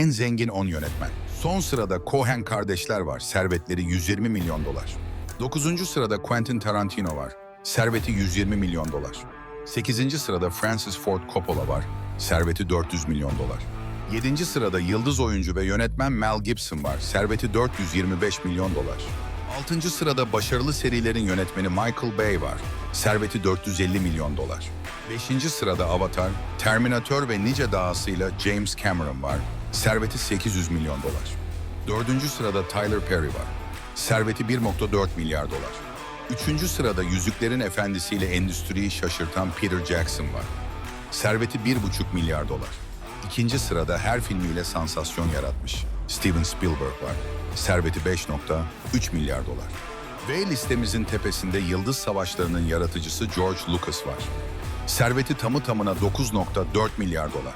En zengin 10 yönetmen. Son sırada Cohen kardeşler var. Servetleri 120 milyon dolar. 9. sırada Quentin Tarantino var. Serveti 120 milyon dolar. 8. sırada Francis Ford Coppola var. Serveti 400 milyon dolar. 7. sırada yıldız oyuncu ve yönetmen Mel Gibson var. Serveti 425 milyon dolar. 6. sırada başarılı serilerin yönetmeni Michael Bay var. Serveti 450 milyon dolar. 5. sırada Avatar, Terminator ve nice dahasıyla James Cameron var. Serveti 800 milyon dolar. 4. sırada Tyler Perry var. Serveti 1.4 milyar dolar. 3. sırada Yüzüklerin Efendisi'yle endüstriyi şaşırtan Peter Jackson var. Serveti 1,5 milyar dolar. İkinci sırada her filmiyle sansasyon yaratmış Steven Spielberg var. Serveti 5.3 milyar dolar. Ve listemizin tepesinde Yıldız Savaşları'nın yaratıcısı George Lucas var. Serveti tamı tamına 9.4 milyar dolar.